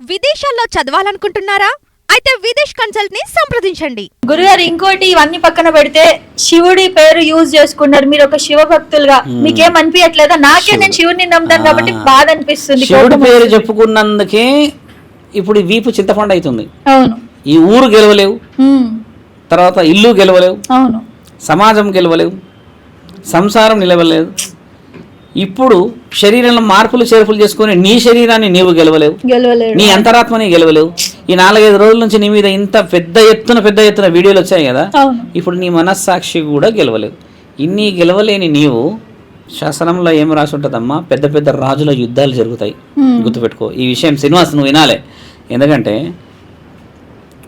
విదేశాల్లో చదవాలనుకుంటున్నారా? అయితే విదేశ్ కన్సల్ట్ని సంప్రదించండి. గురుగారు ఇంకోటి ఇవన్నీ పక్కన పెడితే శివుడి పేరు యూజ్ చేసుకున్నారు. మీరు ఒక శివ భక్తులుగా మీకేం అనిపించట్లేదా నాకే నేను శివుడిని నమ్ముతాను కాబట్టి. బాధ అనిపిస్తుంది శివుడి పేరు. చెప్పుకున్నందుకే ఇప్పుడు వీపు చింతపండు అవుతుంది. అవును. ఈ ఊరు గెలవలేవు. తర్వాత ఇల్లు గెలవలేవు. అవును. సమాజం గెలవలేవు. సంసారం నిలవలేదు. ఇప్పుడు శరీరంలో మార్పులు చేర్పులు చేసుకొని నీ శరీరాన్ని నీవు గెలవలేవు. నీ అంతరాత్మని గెలవలేవు. ఈ నాలుగైదు రోజుల నుంచి నీ మీద ఇంత పెద్ద ఎత్తున పెద్ద ఎత్తున వీడియోలు వచ్చాయి కదా? ఇప్పుడు నీ మనస్సాక్షి కూడా గెలవలేవు. ఇన్ని గెలవలేని నీవు శాసనంలో ఏం రాసి ఉంటుందమ్మా? పెద్ద పెద్ద రాజుల యుద్ధాలు జరుగుతాయి. గుర్తుపెట్టుకో. ఈ విషయం శ్రీనివాస్ నువ్వు వినాలే. ఎందుకంటే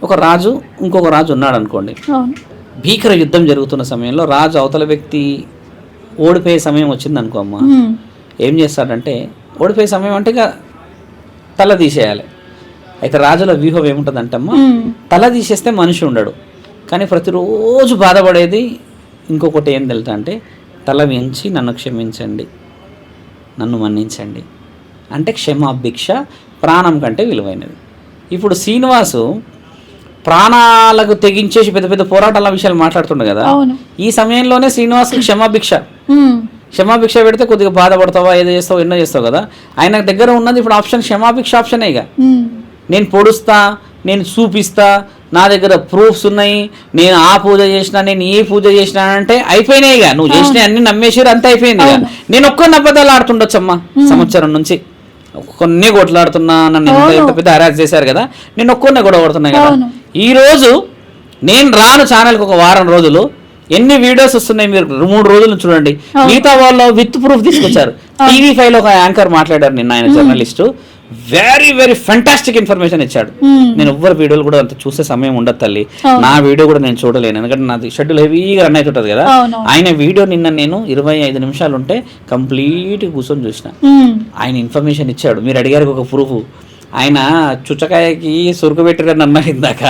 ఒక రాజు ఇంకొక రాజు ఉన్నాడు అనుకోండి భీకర యుద్ధం జరుగుతున్న సమయంలో రాజు అవతల వ్యక్తి ఓడిపోయే సమయం వచ్చింది అనుకో అమ్మా ఏం చేస్తాడంటే ఓడిపోయే సమయం అంటే ఇక తల తీసేయాలి. అయితే రాజుల వ్యూహం ఏముంటుందంటే అమ్మా ఉమ్, తల తీసేస్తే మనిషి ఉండడు. కానీ ప్రతిరోజు బాధపడేది ఇంకొకటి ఏం తెలుసా అంటే తల వెంచి నన్ను క్షమించండి నన్ను మన్నించండి. అంటే క్షమాభిక్ష ప్రాణం కంటే విలువైనది. ఇప్పుడు శ్రీనివాసు ప్రాణాలకు తెగించేసి పెద్ద పెద్ద పోరాటాల విషయాలు మాట్లాడుతుండే కదా. ఈ సమయంలోనే శ్రీనివాస్ క్షమాభిక్ష. క్షమాభిక్ష పెడితే కొద్దిగా బాధపడతావా? ఏదో చేస్తావు? ఎన్నో చేస్తావు కదా? ఆయన దగ్గర ఉన్నది ఇప్పుడు ఆప్షన్ క్షమాభిక్ష ఆప్షనే ఇక. ఉమ్, నేను పొడుస్తా నేను చూపిస్తా నా దగ్గర ప్రూఫ్స్ ఉన్నాయి నేను ఆ పూజ చేసిన నేను ఈ పూజ చేసిన అంటే అయిపోయినాయి ఇక. నువ్వు చేసిన అన్ని నమ్మేసారు అంత అయిపోయింది ఇక. నేను ఒక్క అబద్ధాలు ఆడుతుండొచ్చమ్మా సంవత్సరం నుంచి. కొన్ని కొట్లాడుతున్నా నన్ను ఎంత పెద్ద హరాజ్ చేశారు కదా నేను ఒక్కొన్నే గొడవ పడుతున్నా కదా. ఈ రోజు నేను రాను ఛానల్కి ఒక వారం రోజులు. ఎన్ని వీడియోస్ వస్తున్నాయి మీరు మూడు రోజులు చూడండి. మిగతా వాళ్ళు విత్ ప్రూఫ్ తీసుకొచ్చారు. టీవీ ఫైవ్లో ఒక యాంకర్ మాట్లాడారు నిన్న ఆయన journalist. Very very fantastic information ఇచ్చాడు. నేను ఎవ్వరు వీడియోలు కూడా అంత చూసే సమయం ఉండదు తల్లి. నా వీడియో కూడా నేను చూడలేను. ఎందుకంటే నాది షెడ్యూల్ హెవీగా రన్ అవుతుంటది కదా. ఆయన వీడియో నిన్న నేను ఇరవై ఐదు నిమిషాలు ఉంటే కంప్లీట్ కూర్చొని చూసిన. ఆయన ఇన్ఫర్మేషన్ ఇచ్చాడు. మీరు అడిగారు ఒక ప్రూఫ్ ఆయన చుచ్చకాయకి సురుకు పెట్టారని అన్నారు ఇందాక.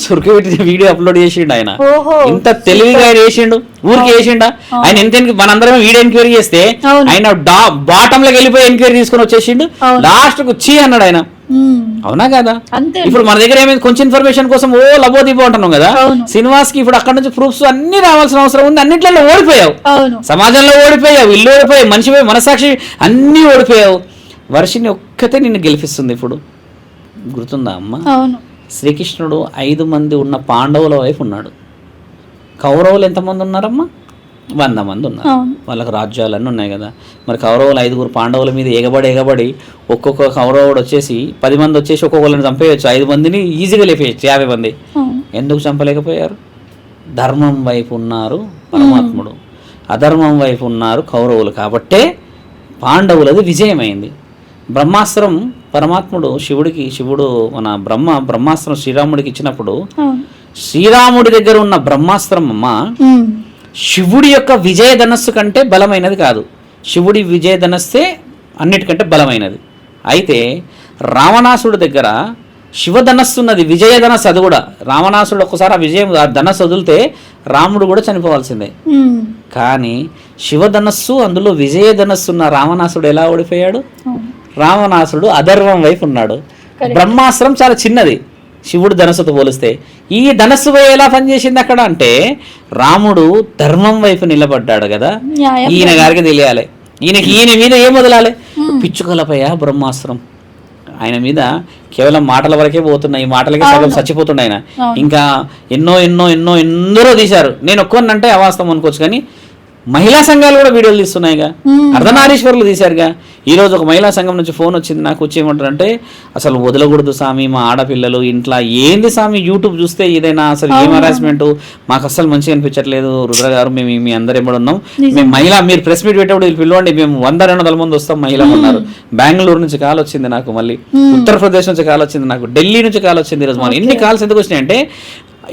సురుకు పెట్టిన వీడియో అప్లోడ్ చేసిండు ఆయన. ఇంత తెలివిగా ఆయన చేసిండు ఊరికి చేసిండా? ఆయన ఎంత మనందరం వీడియో ఎంక్వైరీ చేస్తే. ఆయన డా బాటంలోకి వెళ్ళిపోయి ఎంక్వైరీ తీసుకొని వచ్చేసిండు. లాస్ట్కు చీ అన్నాడు ఆయన. అవునా కదా? ఇప్పుడు మన దగ్గర ఏమైంది? కొంచెం ఇన్ఫర్మేషన్ కోసం ఓ లబోదీపో అంటున్నాం కదా. శ్రీనివాస్కి ఇప్పుడు అక్కడ నుంచి ప్రూఫ్స్ అన్ని రావాల్సిన అవసరం ఉంది. అన్నిట్లలో ఓడిపోయావు. సమాజంలో ఓడిపోయావు. ఇల్లు ఓడిపోయావు. మనిషి మనసాక్షి అన్నీ ఓడిపోయావు. వర్షిని ఒక్కతే నిన్ను గెలిపిస్తుంది ఇప్పుడు. గుర్తుందా అమ్మ? అవును. శ్రీకృష్ణుడు ఐదు మంది ఉన్న పాండవుల వైపు ఉన్నాడు. కౌరవులు ఎంతమంది ఉన్నారమ్మా? వంద మంది ఉన్నారు. వాళ్ళకి రాజ్యాలన్నీ ఉన్నాయి కదా. మరి కౌరవులు ఐదుగురు పాండవుల మీద ఎగబడి ఎగబడి ఒక్కొక్క కౌరవుడు వచ్చేసి పది మంది వచ్చేసి ఒక్కొక్కరిని చంపేయచ్చు. ఐదు మందిని ఈజీగా లేపేయచ్చు యాభై మంది. ఎందుకు చంపలేకపోయారు? ధర్మం వైపు ఉన్నారు పరమాత్ముడు. అధర్మం వైపు ఉన్నారు కౌరవులు కాబట్టే పాండవులది విజయమైంది. బ్రహ్మాస్త్రం పరమాత్ముడు శివుడికి శివుడు మన బ్రహ్మ బ్రహ్మాస్త్రం శ్రీరాముడికి ఇచ్చినప్పుడు శ్రీరాముడి దగ్గర ఉన్న బ్రహ్మాస్త్రం అమ్మ శివుడి యొక్క విజయ ధనస్సు కంటే బలమైనది కాదు. శివుడి విజయ ధనస్సే అన్నిటికంటే బలమైనది. అయితే రావణాసుడి దగ్గర శివధనస్సు ఉన్నది విజయ ధనస్సు అది కూడా. రావణాసుడు ఒక్కసారి ఆ విజయం ఆ ధనస్సు వదిలితే రాముడు కూడా చనిపోవాల్సిందే. కానీ శివధనస్సు అందులో విజయ ధనస్సు ఉన్న రావణాసుడు ఎలా ఓడిపోయాడు? అవును రావణాసుడు అధర్వం వైపు ఉన్నాడు. బ్రహ్మాస్త్రం చాలా చిన్నది. శివుడు ధనస్సుతో పోలిస్తే. ఈ ధనస్సు ఎలా పనిచేసింది అక్కడ అంటే రాముడు ధర్మం వైపు నిలబడ్డాడు కదా. ఈయన గారికి తెలియాలి. ఈయనకి ఈయన మీద ఏం వదలాలి? పిచ్చుకలపయ బ్రహ్మాస్త్రం. ఆయన మీద కేవలం మాటల వరకే పోతున్నాయి ఈ మాటలకే సగం చచ్చిపోతుండే ఆయన. ఇంకా ఎన్నో ఎన్నో ఎన్నో ఎందరో తీశారు. నేను ఒక్కనంటే అవాస్తవం అనుకోవచ్చు కానీ మహిళా సంఘాలు కూడా వీడియోలు తీస్తున్నాయిగా. అర్ధనారీశ్వరులు తీశారుగా. ఈ రోజు ఒక మహిళా సంఘం నుంచి ఫోన్ వచ్చింది. నాకు వచ్చి ఏమంటారంటే అసలు వదలకూడదు స్వామి మా ఆడపిల్లలు ఇంట్లో ఏంది స్వామి యూట్యూబ్ చూస్తే ఏదైనా అసలు ఏం హరాస్మెంట్ మాకు అసలు మంచిగా అనిపించట్లేదు. రుద్ర గారు మేము మీ అందరు ఎంబడి ఉన్నాం. మేము మహిళ మీరు ప్రెస్ మీట్ పెట్టేప్పుడు పిలవండి. మేము వంద రెండు వందల మంది వస్తాం మహిళలు ఉన్నారు. బెంగళూరు నుంచి కాల్ వచ్చింది నాకు మళ్ళీ. ఉత్తరప్రదేశ్ నుంచి కాల్ వచ్చింది నాకు. ఢిల్లీ నుంచి కాల్ వచ్చింది ఈరోజు మన ఎన్ని కాల్స్ ఎందుకు వచ్చినాయంటే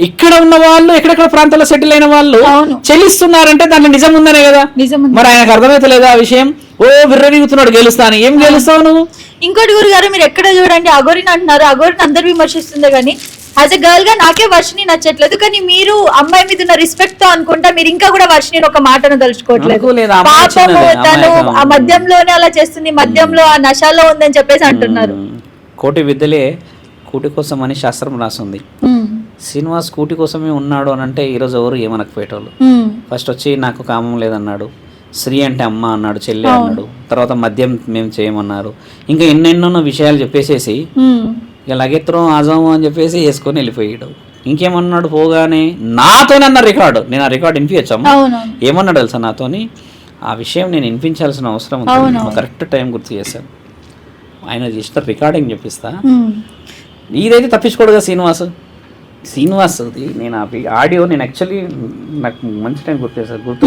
ఇక్కడ ఉన్న వాళ్ళు ఎక్కడెక్కడ ప్రాంతాల్లో సెటిల్ అయిన వాళ్ళు. చెల్లిస్తున్నారంటే దాంట్లో నిజం ఉందనే కదా. మరి ఆయనకు అర్థమైతలేదు ఆ విషయం? ఓ విర్రవీగుతున్నాడు గెలుస్తాను. ఏం గెలుస్తావు నువ్వు? ఇంకోటి గురుగారు మీరు ఎక్కడ చూడండి అగోరిని అంటున్నారు. అగోరిని అందరు విమర్శిస్తుంది కానీ యాజ్ ఎ గర్ల్గా నాకే వర్షిని నచ్చట్లేదు. కానీ మీరు అమ్మాయి మీద ఉన్న రెస్పెక్ట్తో అనుకుంటా మీరు ఇంకా కూడా వర్షిని ఒక మాటను తలుచుకోవట్లేదు. పాపము తను. ఆ మద్యంలోనే అలా చేస్తుంది మద్యంలో ఆ నశాలో ఉందని చెప్పేసి అంటున్నారు. కోటి విద్యలే కూటి కోసం అని శాస్త్రం రాసింది. శ్రీనివాస్ కూటి కోసమే ఉన్నాడు అని అంటే ఈరోజు ఎవరు ఏమనకపోయేటోళ్ళు. ఫస్ట్ వచ్చి నాకు కామం లేదన్నాడు. స్త్రీ అంటే అమ్మ అన్నాడు చెల్లి అన్నాడు. తర్వాత మద్యం మేము చేయమన్నారు. ఇంకా ఎన్నెన్నో విషయాలు చెప్పేసేసి ఇక లగెత్రం ఆజాము అని చెప్పేసి వేసుకొని వెళ్ళిపోయాడు. ఇంకేమన్నాడు పోగానే నాతోనే అన్న రికార్డు. నేను ఆ రికార్డు వినిపించమ్మా ఏమన్నాడు తెలుసా నాతోని? ఆ విషయం నేను వినిపించాల్సిన అవసరం. ఉంది. కరెక్ట్ టైం గుర్తు చేశాను ఆయన చేసిన రికార్డింగ్ చెప్పిస్తా. ఇదైతే తప్పించుకోడు కదా శ్రీనివాస్. శ్రీనివాస్ ఇది నేను ఆ ఆడియో నేను యాక్చువల్లీ నాకు మంచి టైం గుర్తు చేశాను గుర్తు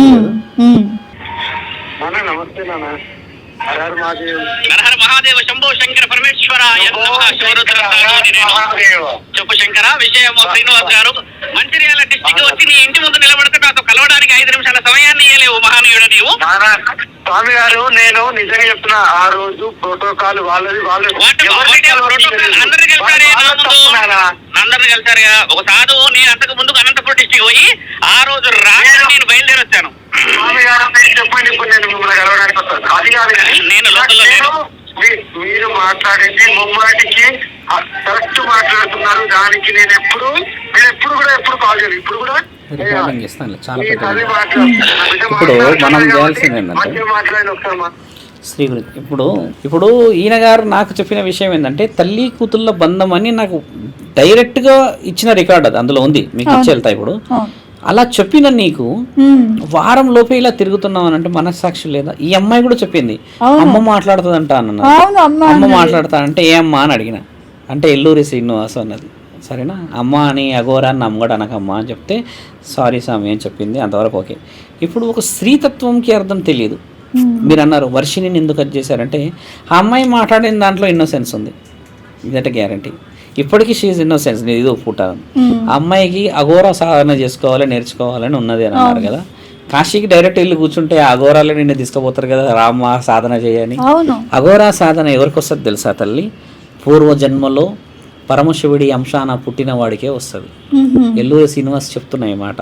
నమస్తే నాన్న. హర మహాదేవ్. హర మహాదేవ శంభో శంకర పరమేశ్వరాయ. మహాదేవ్. చెప్పు శంకర విషయం శ్రీనివాస్ గారు. మంచిర్యాల డిస్టిక్ వచ్చి నీ ఇంటి ముందు నిలబడితే నాతో కలవడానికి ఐదు నిమిషాల సమయాన్ని ఇయ్యలేవు మహానీయుడు నీవు. స్వామి గారు నేను నిజంగా చెప్తున్నా ఆ రోజు ప్రోటోకాల్ వాళ్ళది వాళ్ళు. అందరు కలిసారే ముందు. అందరు కలిసారు కదా. ఒక సాధువు నేను అంతకు ముందుకు అనంతపురం డిస్టిక్ పోయి ఆ రోజు రాత్రి నేను బయలుదేరి వచ్చాను. స్వామి గారు చెప్పండి ఇప్పుడు నేను నేను మీరు మాట్లాడేది ముమ్మాటికి కరెక్ట్ మాట్లాడుతున్నారు. దానికి నేను ఎప్పుడు నేను ఎప్పుడు కూడా ఎప్పుడు కాల్ చేయలేదు ఇప్పుడు కూడా ఇప్పుడు మనం చేయాల్సింది ఏంటంటే- మంచిగా మాట్లాడండి ఒకసారి మా శ్రీ గురు ఇప్పుడు ఇప్పుడు ఈయన గారు నాకు చెప్పిన విషయం ఏంటంటే తల్లి కూతుళ్ళ బంధం అని నాకు డైరెక్ట్గా ఇచ్చిన రికార్డ్ అది అందులో ఉంది. మీకు ఇచ్చి వెళ్తా ఇప్పుడు. అలా చెప్పిన నీకు వారం లోపే ఇలా తిరుగుతున్నావు అని అంటే మనస్సాక్షి లేదా? ఈ అమ్మాయి కూడా చెప్పింది. అమ్మ మాట్లాడుతుందంట అన్న అవును అమ్మ అమ్మ అన్నది. మాట్లాడతా అంటే ఏ అమ్మ అని అడిగిన. అంటే ఎల్లూరి శ్రీనివాసు అన్నది. సరేనా? అమ్మ అని అఘోరా అని నమ్మగడ అనకమ్మ అని చెప్తే సారీ స్వామి అని చెప్పింది. అంతవరకు ఓకే. ఇప్పుడు ఒక స్త్రీతత్వంకి అర్థం తెలియదు. మీరు అన్నారు వర్షిని ఎందుకు అది చేశారంటే ఆ అమ్మాయి మాట్లాడిన దాంట్లో ఇన్నోసెన్స్ ఉంది. ఇదట గ్యారంటీ. ఇప్పటికీ షీఈ్ ఇన్నోసెన్స్ నేను ఇది ఒప్పుకుంటాను. ఆ అమ్మాయికి అఘోర సాధన చేసుకోవాలి నేర్చుకోవాలని ఉన్నది అని అన్నారు కదా. కాశీకి డైరెక్ట్ వెళ్ళి కూర్చుంటే అఘోరాలే నిన్ను తీసుకుపోతారు కదా రామ సాధన చేయని. అఘోరా సాధన ఎవరికి వస్తుంది తెలుసా తల్లి? పూర్వజన్మలో పరమశివుడి అంశాన పుట్టిన వాడికే వస్తుంది. ఎల్లూరి శ్రీనివాస్ చెప్తున్న ఈ మాట.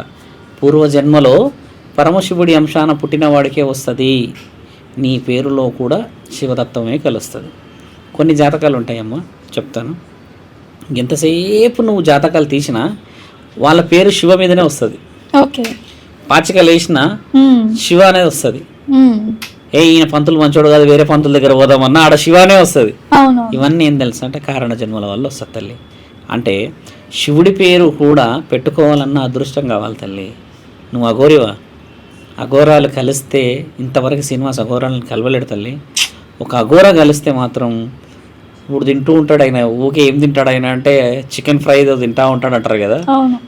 పూర్వజన్మలో పరమశివుడి అంశాన పుట్టిన వాడికే వస్తుంది. నీ పేరులో కూడా శివతత్వమే కలుస్తుంది. కొన్ని జాతకాలు ఉంటాయమ్మా చెప్తాను. ఎంతసేపు నువ్వు జాతకాలు తీసినా వాళ్ళ పేరు శివ మీదనే వస్తుంది. ఓకే. పాచికలు వేసినా శివ అనేది వస్తుంది. ఏ ఈయన పంతులు మంచోడు కాదు వేరే పంతుల దగ్గర పోదామన్నా ఆడ శివానే వస్తుంది. ఇవన్నీ ఏం తెలుసు అంటే కారణ జన్మల వల్ల వస్తుంది తల్లి. అంటే శివుడి పేరు కూడా పెట్టుకోవాలన్న అదృష్టం కావాలి తల్లి. నువ్వు అఘోరివా? అఘోరాలు కలిస్తే ఇంతవరకు శ్రీనివాస్ అఘోరాలను కలవలేడు తల్లి. ఒక అఘోర కలిస్తే మాత్రం ఇప్పుడు తింటూ ఉంటాడు ఆయన. ఊకే ఏం తింటాడు ఆయన అంటే చికెన్ ఫ్రై ఏదో తింటా ఉంటాడు అంటారు కదా.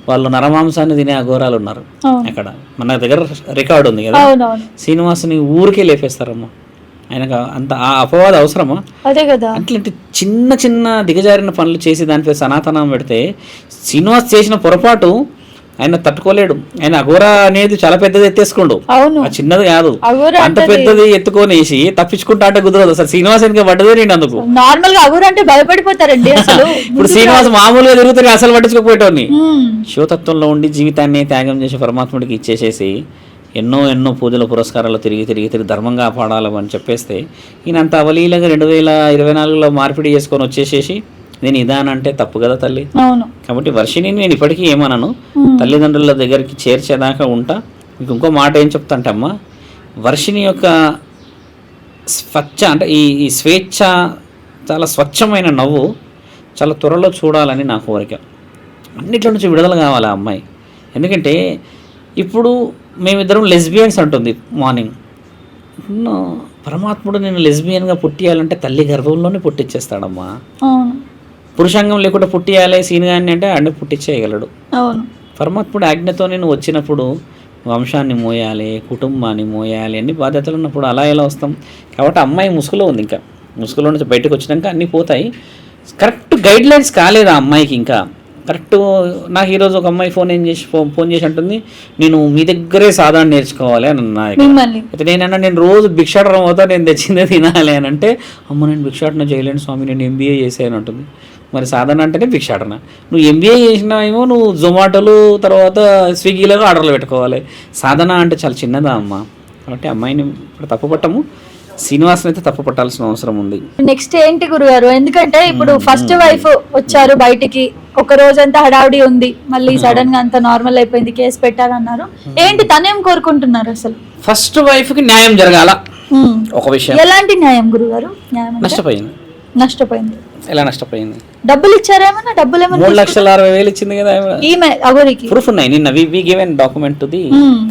వాళ్ళు నరమాంసాన్ని తినే అఘోరాలు ఉన్నారు అక్కడ. మన దగ్గర రికార్డు ఉంది కదా. శ్రీనివాసుని ఊరికే లేపేస్తారమ్మా. ఆయనకు అంత ఆ అపవాదం అవసరమా? అదే కదా. అట్లాంటి చిన్న చిన్న దిగజారిన పనులు చేసి దానిపై సనాతనం పెడితే శ్రీనివాస్ చేసిన పొరపాటు ఆయన తట్టుకోలేడు. ఆయన అఘోరా అనేది చాలా పెద్దది ఎత్తేసుకోండు. అవును. ఆ చిన్నది కాదు. అఘోర అంత పెద్దది ఎత్తుకొనేసి తప్పించుకుంటా అంటే కుదరదు. అసలు శ్రీనివాస్ వెనక పడ్డదే నేను అందుకు. నార్మల్గా అగురు అంటే భయపడిపోతారండి అసలు. ఇప్పుడు శ్రీనివాస్ మామూలుగా తిరుగుతాడు అసలు పట్టించుకోపోయేటోని శివతత్వంలో ఉండి జీవితాన్ని త్యాగం చేసి పరమాత్ముడికి ఇచ్చేసేసి ఎన్నో ఎన్నో పూజల పురస్కారాలు తిరిగి తిరిగి తిరిగి ధర్మంగా పాడాలని చెప్పేస్తే ఈయన అంత అవలీలగా రెండు వేల ఇరవై నాలుగులో మార్పిడి చేసుకొని వచ్చేసేసి నేను ఇదానంటే అంటే తప్పు కదా తల్లి? అవును. కాబట్టి వర్షిని నేను ఇప్పటికీ ఏమనను. తల్లిదండ్రుల దగ్గరికి చేర్చేదాకా ఉంటా. మీకు ఇంకో మాట ఏం చెప్తా అంటే అమ్మా వర్షిని యొక్క స్వచ్ఛ అంటే ఈ ఈ స్వేచ్ఛ చాలా స్వచ్ఛమైన నవ్వు చాలా త్వరలో చూడాలని నా కోరిక. అన్నిట్లో నుంచి విడుదల కావాలి ఆ అమ్మాయి? ఎందుకంటే ఇప్పుడు మేమిద్దరం లెస్బియన్స్ అంటుంది మార్నింగ్. పరమాత్ముడు నేను లెస్బియన్గా పుట్టియాలంటే తల్లి గర్భంలోనే పుట్టించేస్తాడమ్మా పురుషాంగం లేకుండా పుట్టియాలి సీనిగాన్ని అంటే అన్ని పుట్టించేయగలడు అవును. పరమాత్ముడు ఆజ్ఞతో నేను వచ్చినప్పుడు వంశాన్ని మోయాలి కుటుంబాన్ని మోయాలి అన్ని బాధ్యతలు ఉన్నప్పుడు అలా ఎలా వస్తాం? కాబట్టి అమ్మాయి ముసుగులో ఉంది ఇంకా. ముసుగులో నుంచి బయటకు వచ్చినాక అన్నీ పోతాయి. కరెక్ట్ గైడ్ లైన్స్ కాలేదు ఆ అమ్మాయికి ఇంకా. కరెక్ట్ నాకు ఈరోజు ఒక అమ్మాయి ఫోన్ ఏం చేసి ఫోన్ ఫోన్ చేసి అంటుంది నేను మీ దగ్గరే సాధారణ నేర్చుకోవాలి అని అన్నా అయితే నేనన్నా నేను రోజు భిక్షాటనం అవుతా నేను తెచ్చిందే తినాలి అని అంటే అమ్మ నేను భిక్షాటన చేయలేను స్వామి నేను ఎంబీఏ చేసాను అంటుంది. మరి సాధన అంటేనే భిక్షాటన నువ్వు ఎంబీఏ చేసినావేమో నువ్వు జొమాటోలు తర్వాత స్విగ్గీలో ఆర్డర్లు పెట్టుకోవాలి. సాధన అంటే చాలా చిన్నదా అమ్మ? కాబట్టి అమ్మాయిని ఇప్పుడు తప్పుపట్టము. శ్రీనివాసన్ అయితే తప్పు పట్టాల్సిన అవసరం ఉంది. నెక్స్ట్ ఏంటి గురుగారు? ఎందుకంటే ఇప్పుడు ఫస్ట్ వైఫ్ వచ్చారు బయటికి. ఒక రోజంతా హడావిడి ఉంది. మళ్ళీ సడన్గా అంత నార్మల్ అయిపోయింది కేసు పెట్టాలన్నారు. ఏంటి తనేం కోరుకుంటున్నారు అసలు? ఫస్ట్ వైఫ్కి న్యాయం జరగాల. ఒక విషయం. ఎలాంటి న్యాయం గురుగారు? న్యాయం? నష్టపోయింది. నష్టపోయింది. ఎలా నష్టపోయింది? డబ్బులు ఇచ్చారేమన్నా డబ్బులు ఏమన్నా మూడు లక్షల అరవై వేలు ఇచ్చింది కదా. ఈమె అగోరికి. ప్రూఫ్ ఉన్నాయి. నిన్న we we given document to the.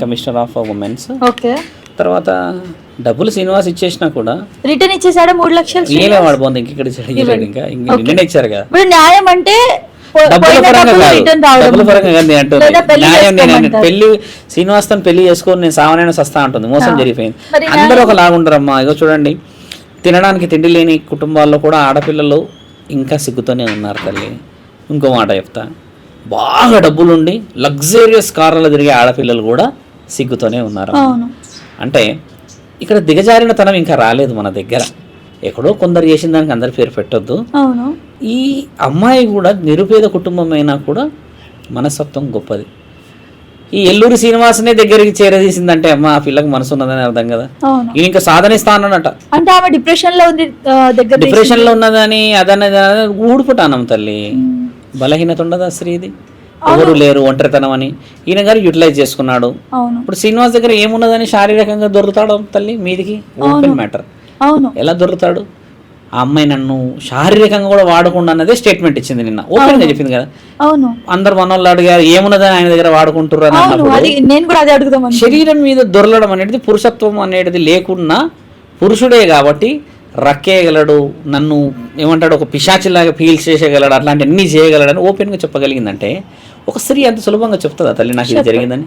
Commissioner of women's okay. తర్వాత డబ్బులు శ్రీనివాస్ ఇచ్చేసినా కూడా రిటర్న్ ఇచ్చేసాడా మూడు లక్షలు ఏలే వాడు బాగుంది ఇంకెక్కడ ఇచ్చాడు? ఇంకా ఇంకా. నిన్ననే ఇచ్చారు కదా. ఇప్పుడు న్యాయం అంటే నేను పెళ్ళి నేను శ్రీనివాస్ తను పెళ్ళి చేసుకొని నేను సావనైనా సస్తా అంటుంది. మోసం. జరిగిపోయింది. అందరూ ఒక లాగుంటారమ్మా ఇగో చూడండి. తినడానికి తిండి లేని కుటుంబాల్లో కూడా ఆడపిల్లలు ఇంకా సిగ్గుతోనే ఉన్నారు తల్లి. ఇంకో మాట చెప్తా. బాగా డబ్బులుండి లగ్జరియస్ కార్లలో తిరిగే ఆడపిల్లలు కూడా సిగ్గుతోనే ఉన్నారు అవును. అంటే ఇక్కడ దిగజారిన తనం ఇంకా రాలేదు మన దగ్గర. ఎక్కడో కొందరు చేసిన దానికి అందరి పేరు పెట్టొద్దు. ఈ అమ్మాయి కూడా నిరుపేద కుటుంబం అయినా కూడా మనస్తత్వం గొప్పది. ఈ ఎల్లూరి శ్రీనివాసనే దగ్గరికి చేరదీసిందంటే అమ్మ ఆ పిల్లకి మనసు ఉన్నదని అర్థం కదా. ఈయన ఇంకా సాధనిస్తానట అంటే ఆమె డిప్రెషన్లో ఉంది దగ్గర డిప్రెషన్లో ఉన్నదని అదన్నది ఊడిపుటానం తల్లి. బలహీనత ఉండదా స్త్రీది? ఎవరు లేరు ఒంటరితనం అని. ఈయన గారు యూటిలైజ్ చేసుకున్నాడు. ఇప్పుడు శ్రీనివాస్ దగ్గర ఏమున్నదని శారీరకంగా దొరుకుతాడు తల్లి మీదికి? ఓపెన్ మ్యాటర్ ఎలా దొరుకుతాడు? ఆ అమ్మాయి నన్ను శారీరకంగా కూడా వాడకుండా అన్నదే స్టేట్మెంట్ ఇచ్చింది నిన్న. ఓపెన్గా చెప్పింది కదా. అవును. అందరు మనోళ్ళు అడిగారు ఏమున్నదని ఆయన దగ్గర వాడుకుంటుర్రు? అని అన్నప్పుడు నేను కూడా అదే అనుకున్నా. శరీరం మీద దొరలడం అనేది పురుషత్వం అనేది లేకున్నా పురుషుడే కాబట్టి రక్కేయగలడు నన్ను ఏమంటాడు ఒక పిశాచిలాగా ఫీల్ చేసేయగలడు అట్లాంటి అన్ని చేయగలడని ఓపెన్గా చెప్పగలిగిందంటే ఒక స్త్రీ అంత సులభంగా చెప్తుందా తల్లి? నాకు ఇది జరిగిందని.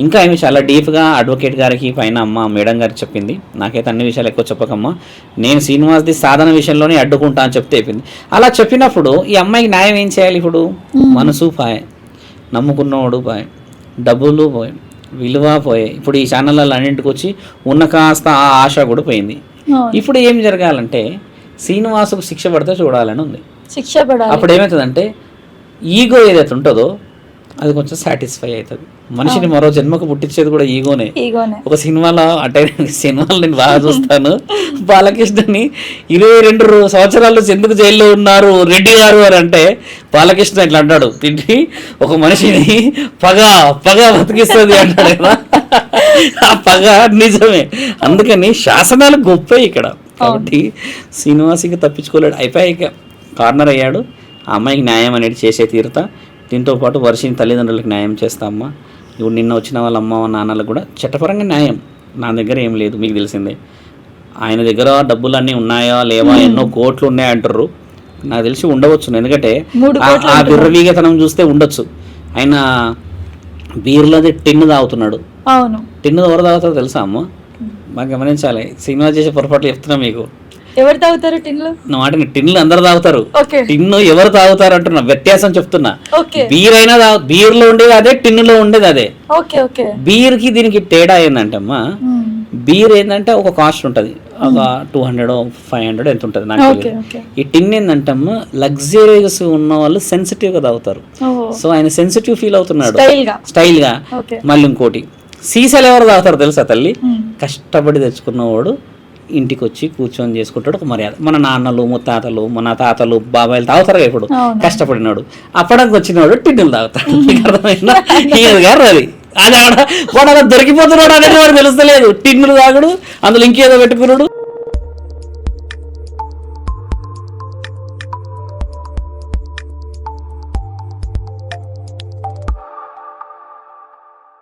ఇంకా ఏమి చాలా డీప్గా అడ్వకేట్ గారికి పైన అమ్మ మేడం గారికి చెప్పింది. నాకైతే అన్ని విషయాలు ఎక్కువ చెప్పకమ్మా. నేను శ్రీనివాస్ది సాధన విషయంలోనే అడ్డుకుంటా అని చెప్తే చెప్పింది. అలా చెప్పినప్పుడు ఈ అమ్మాయికి న్యాయం ఏం చేయాలి ఇప్పుడు? మనసు పాయ్. నమ్ముకున్నవాడు పాయ్. డబ్బులు పోయి. విలువ పోయాయి ఇప్పుడు ఈ ఛానళ్ళ అన్నింటికి వచ్చి ఉన్న కాస్త ఆ ఆశ కూడా పోయింది. ఇప్పుడు ఏం జరగాలంటే శ్రీనివాసుకు శిక్ష పడితే చూడాలని ఉంది. శిక్ష పడాలి. అప్పుడు ఏమవుతుందంటే ఈగో ఏదైతే ఉంటుందో అది కొంచెం సాటిస్ఫై అవుతుంది. మనిషిని మరో జన్మకు పుట్టించేది కూడా ఈగోనే. ఒక సినిమాలో అంటే సినిమాలు నేను బాగా చూస్తాను. బాలకృష్ణని ఇరవై రెండు సంవత్సరాల ఎందుకు జైల్లో ఉన్నారు రెడ్డి గారు అని అంటే బాలకృష్ణ ఇట్లా అంటాడు తిండి ఒక మనిషిని పగ పగ బతికిస్తుంది అంటాడు కదా. ఆ పగ నిజమే. అందుకని శాసనాలు గొప్ప ఇక్కడ. కాబట్టి శ్రీనివాసికి తప్పించుకోలేడు. అయిపోయి ఇక కార్నర్ అయ్యాడు. ఆ అమ్మాయికి న్యాయం అనేది చేసే తీరుతా. దీంతో పాటు వర్షిని తల్లిదండ్రులకు న్యాయం చేస్తామ్మా ఇప్పుడు నిన్న వచ్చిన వాళ్ళ అమ్మ నాన్నలకు కూడా చట్టపరంగా న్యాయం. నా దగ్గర ఏం లేదు మీకు తెలిసిందే. ఆయన దగ్గర డబ్బులు అన్నీ ఉన్నాయా లేవా ఎన్నో కోట్లు ఉన్నాయి అంటారు నాకు తెలిసి ఉండవచ్చు. ఎందుకంటే ఆ- విర్రవీగతనం చూస్తే ఉండొచ్చు. ఆయన బీర్లోది టిన్ను తాగుతున్నాడు. అవును. టిన్ను ఎవరు తాగుతారో తెలుసా అమ్మ? బాగా గమనించాలి. సినిమా చేసే పొరపాట్లు చెప్తున్నా మీకు. ఎవరు తాగుతారు టిన్లు? మాట టిన్లు అందరు తాగుతారు. టిన్ను ఎవరు తాగుతారు అంటున్నా వ్యత్యాసం చెప్తున్నా. బీర్ అయినా తాగు బీర్లో ఉండేది అదే టిన్నులో ఉండేది అదే. ఓకే బీర్కి దీనికి తేడా ఏంటంటే అమ్మా మ్మ్. బీర్ ఏంటంటే ఒక కాస్ట్ ఉంటుంది. ఒక టూ హండ్రెడ్ ఫైవ్ హండ్రెడ్ ఎంత ఉంటుంది నాకు ఈ టిన్ ఏంటంటే అమ్మా లగ్జరీస్ ఉన్న వాళ్ళు సెన్సిటివ్గా తాగుతారు. ఓహో సో ఆయన సెన్సిటివ్ ఫీల్ అవుతున్నాడు. స్టైల్గా మళ్ళీ ఇంకోటి సీసాలు ఎవరు తాగుతారు తెలుసా తల్లి. కష్టపడి తెచ్చుకున్నవాడు ఇంటికి వచ్చి కూర్చొని చేసుకుంటాడు. ఒక మర్యాద. మన నాన్నలు ముత్తాతలు మన తాతలు బాబాయిలు తాగుతారు ఇప్పుడు. కష్టపడినాడు. అప్పటికి వచ్చినవాడు టిన్నులు తాగుతాడు. మీకు అర్థమైందా? ఈయన గారు అది అది ఆడ వాడు అలా దొరికిపోతున్నాడు అనేది వాడు తెలుస్తలేదు. టిన్నులు తాగుడు అందులో ఇంకేదో పెట్టుకున్నాడు.